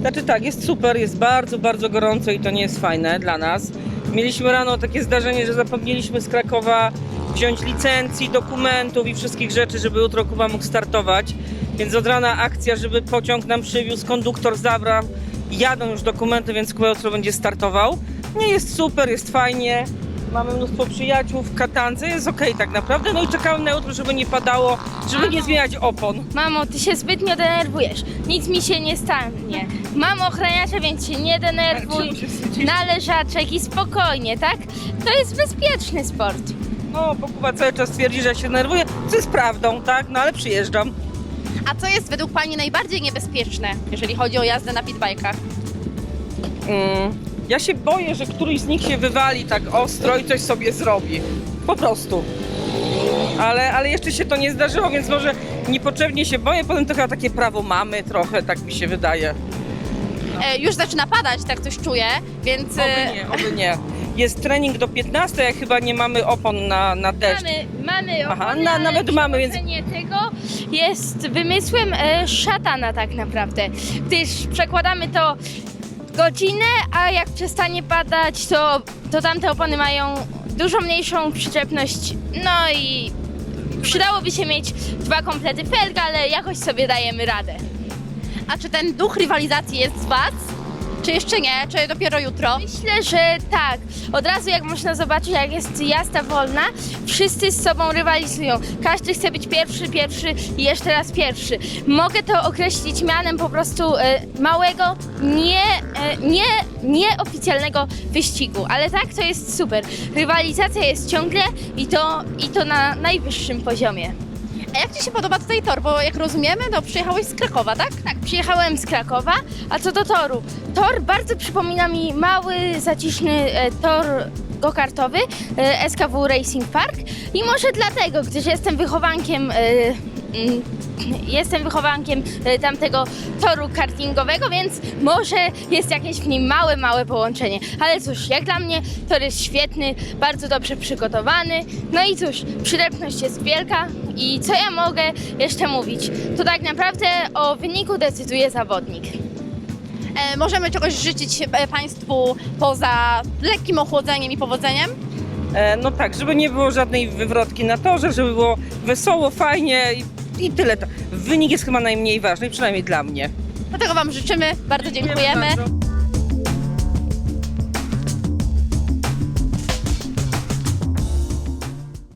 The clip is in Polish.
Znaczy tak, jest super, jest bardzo, bardzo gorąco i to nie jest fajne dla nas. Mieliśmy rano takie zdarzenie, że zapomnieliśmy z Krakowa wziąć licencji, dokumentów i wszystkich rzeczy, żeby jutro Kuba mógł startować. Więc od rana akcja, żeby pociąg nam przywiózł, konduktor zabrał. Jadą już dokumenty, więc Kuba jutro będzie startował. Nie jest super, jest fajnie. Mamy mnóstwo przyjaciół w Katance, jest okej tak naprawdę. No i czekałem na jutro, żeby nie padało, żeby nie zmieniać opon. Mamo, ty się zbytnio denerwujesz. Nic mi się nie stanie. Mam ochraniacza, więc się nie denerwuj. Czemu się wstydzisz? Należaczek i spokojnie, tak? To jest bezpieczny sport. No, bo Kuba cały czas twierdzi, że się nerwuję, co jest prawdą, tak? No ale przyjeżdżam. A co jest według Pani najbardziej niebezpieczne, jeżeli chodzi o jazdę na pitbajkach? Mm, ja się boję, że któryś z nich się wywali tak ostro i coś sobie zrobi. Po prostu. Ale, ale jeszcze się to nie zdarzyło, więc może niepotrzebnie się boję. Potem to chyba takie prawo mamy trochę, tak mi się wydaje. E, już zaczyna padać, tak coś czuję, więc... Oby e, nie, oby nie. Jest trening do 15, jak chyba nie mamy opon na, na deszcz. Mamy, mamy Aha, opony, na- ale nawet mamy, więc- tego jest wymysłem e, szatana tak naprawdę. Gdyż przekładamy to godzinę, a jak przestanie padać, to, to tamte opony mają dużo mniejszą przyczepność. No i przydałoby się mieć dwa komplety felg, ale jakoś sobie dajemy radę. A czy ten duch rywalizacji jest z Was? Czy jeszcze nie? Czy dopiero jutro? Myślę, że tak. Od razu jak można zobaczyć, jak jest jazda wolna, wszyscy z sobą rywalizują. Każdy chce być pierwszy, pierwszy i jeszcze raz pierwszy. Mogę to określić mianem po prostu e, małego, nie, nie, nieoficjalnego wyścigu. Ale tak, to jest super. Rywalizacja jest ciągle i to, i to na najwyższym poziomie. A jak Ci się podoba tutaj tor? Bo jak rozumiemy, to przyjechałeś z Krakowa, tak? Tak, przyjechałem z Krakowa, a co do toru. Tor bardzo przypomina mi mały, zaciszny e, tor go-kartowy e, SKW Racing Park i może dlatego, gdyż jestem wychowankiem e, jestem wychowankiem e, tamtego toru kartingowego, więc może jest jakieś w nim małe, małe połączenie. Ale cóż, jak dla mnie tor jest świetny, bardzo dobrze przygotowany. No i cóż, przyczepność jest wielka i co ja mogę jeszcze mówić? To tak naprawdę o wyniku decyduje zawodnik. E, możemy czegoś życzyć e, Państwu poza lekkim ochłodzeniem i powodzeniem? E, no tak, żeby nie było żadnej wywrotki na torze, żeby było wesoło, fajnie i, i tyle. Wynik jest chyba najmniej ważny, przynajmniej dla mnie. Dlatego Wam życzymy, bardzo dziękujemy.